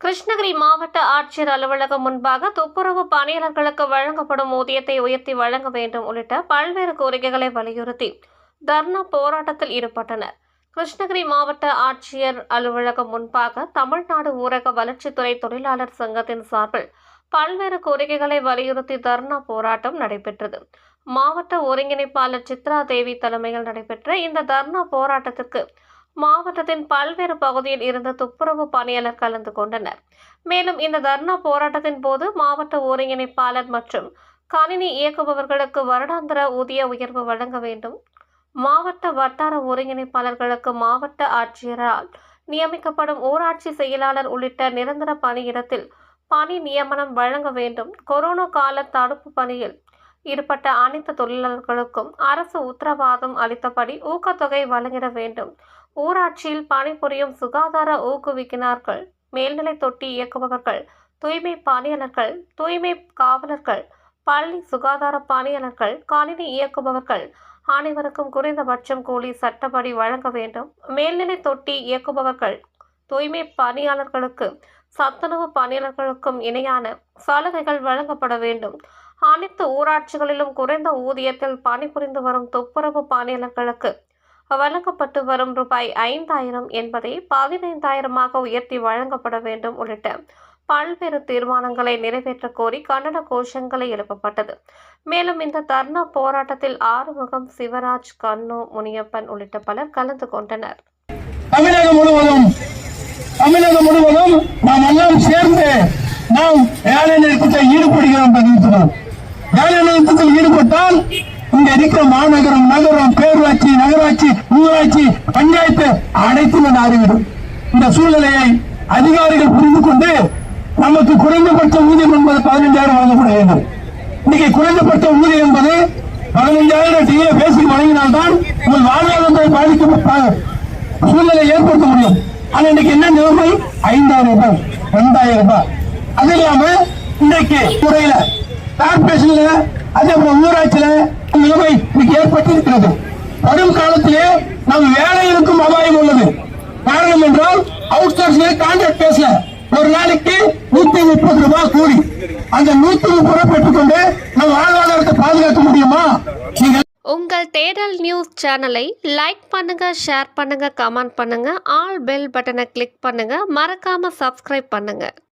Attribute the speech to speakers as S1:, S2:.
S1: கிருஷ்ணகிரி மாவட்ட ஆட்சியர் அலுவலகம் முன்பாக துப்புரவு பணியாளர்களுக்கு வழங்கப்படும் ஊதியத்தை உயர்த்தி வழங்க வேண்டும் உள்ளிட்ட பல்வேறு கோரிக்கைகளை வலியுறுத்தி தர்ணா போராட்டத்தில் ஈடுபட்டனர். கிருஷ்ணகிரி மாவட்ட ஆட்சியர் அலுவலகம் முன்பாக தமிழ்நாடு ஊரக வளர்ச்சித்துறை தொழிலாளர் சங்கத்தின் சார்பில் பல்வேறு கோரிக்கைகளை வலியுறுத்தி தர்ணா போராட்டம் நடைபெற்றது. மாவட்ட ஒருங்கிணைப்பாளர் சித்ரா தேவி தலைமையில் நடைபெற்ற இந்த தர்ணா போராட்டத்திற்கு மாவட்டத்தின் பல்வேறு பகுதியில் இருந்த துப்புரவு பணியாளர் கலந்து கொண்டனர். மேலும் இந்த தர்ணா போராட்டத்தின் போது மாவட்ட ஒருங்கிணைப்பாளர் மற்றும் கணினி இயக்குபவர்களுக்கு வருடாந்திர ஊதிய உயர்வு வழங்க வேண்டும். மாவட்ட வட்டார ஒருங்கிணைப்பாளர்களுக்கு மாவட்ட ஆட்சியரால் நியமிக்கப்படும் ஊராட்சி செயலாளர் உள்ளிட்ட நிரந்தர பணியிடத்தில் பணி நியமனம் வழங்க வேண்டும். கொரோனா கால தடுப்பு பணியில் ஈடுபட்ட அனைத்து தொழிலாளர்களுக்கும் அரசு உத்தரவாதம் அளித்தபடி ஊக்கத்தொகை வழங்கிட வேண்டும். ஊராட்சியில் பணிபுரியும் சுகாதார ஊக்குவிக்கினார்கள் மேல்நிலை தொட்டி இயக்குபவர்கள் தூய்மை பணியாளர்கள் தூய்மை காவலர்கள் பள்ளி சுகாதார பணியாளர்கள் கணினி இயக்குபவர்கள் அனைவருக்கும் குறைந்தபட்சம் கூலி சட்டப்படி வழங்க வேண்டும். மேல்நிலை தொட்டி இயக்குபவர்கள் தூய்மை பணியாளர்களுக்கு சத்துணவு பணியாளர்களுக்கும் இணையான சலுகைகள் வழங்கப்பட வேண்டும். அனைத்து ஊராட்சிகளிலும் குறைந்த ஊதியத்தில் பணிபுரிந்து வரும் துப்புரவு பணியாளர்களுக்கு வழங்கப்பட்டு வரும் ரூபாய் ஐந்தாயிரம் என்பதை பதினைந்தாயிரமாக உயர்த்தி வழங்கப்பட வேண்டும் உள்ளிட்ட பல்வேறு தீர்மானங்களை நிறைவேற்ற கோரி கண்டன கோஷங்களை எழுப்பப்பட்டது. மேலும் இந்த தர்ணா போராட்டத்தில் ஆறுமுகம் சிவராஜ் கண்ணு முனியப்பன் உள்ளிட்ட பலர் கலந்து கொண்டனர்.
S2: தமிழகம் முழுவதும் தமிழகம் முழுவதும் நாம் எல்லாம் சேர்ந்து நாம் வேலை நிறுத்தத்தை ஈடுபடுகிறோம் தெரிவித்துள்ளோம் வேலை நிறுத்தத்தில் ஈடுபட்டால் இங்க இருக்கிற மாநகரம் நகரம் பேரூராட்சி நகராட்சி ஊராட்சி பஞ்சாயத்து அனைத்தும் மாறிவிடும். இந்த சூழ்நிலையை அதிகாரிகள் புரிந்து கொண்டு நமக்கு குறைந்தபட்ச ஊதியம் என்பது பதினைஞ்சாயிரம் வழங்கப்பட வேண்டும். இன்னைக்கு குறைந்தபட்ச ஊதியம் என்பது பதினைஞ்சாயிரம் டிஏ பேசிக் வழங்கினால்தான் உங்கள் வாழ்வாதாரத்தை பாதிக்கப்பட்ட சூழ்நிலை ஏற்படுத்த முடியும். ஆனா இன்னைக்கு என்ன நிலைமை? ஐந்தாயிரம் ரூபாய் ரெண்டாயிரம் ரூபாய். அது இல்லாம இன்னைக்கு முறையில கார்பரேஷன்ல அதே போல ஊராட்சியில நிலைமை இன்னைக்கு வரும் காலத்திலே நம் வேலைகளுக்கும் அபாயம் உள்ளது. காரணம் என்றால் அவுட் சோர்ஸ்ல கான்ட்ராக்ட் பேசல. ஒரு நாளைக்கு நூத்தி முப்பது ரூபாய் கூலி. அந்த நூத்தி முப்பது ரூபாய் பெற்றுக்கொண்டு நம்ம வாழ்வாதாரத்தை பாதுகாக்க முடியுமா?
S1: உங்கள் தேடல் நியூஸ் சேனலை லைக் பண்ணுங்க ஷேர் பண்ணுங்க கமெண்ட் பண்ணுங்க ஆல் பெல் பட்டனை கிளிக் பண்ணுங்க மறக்காம சப்ஸ்கிரைப் பண்ணுங்க.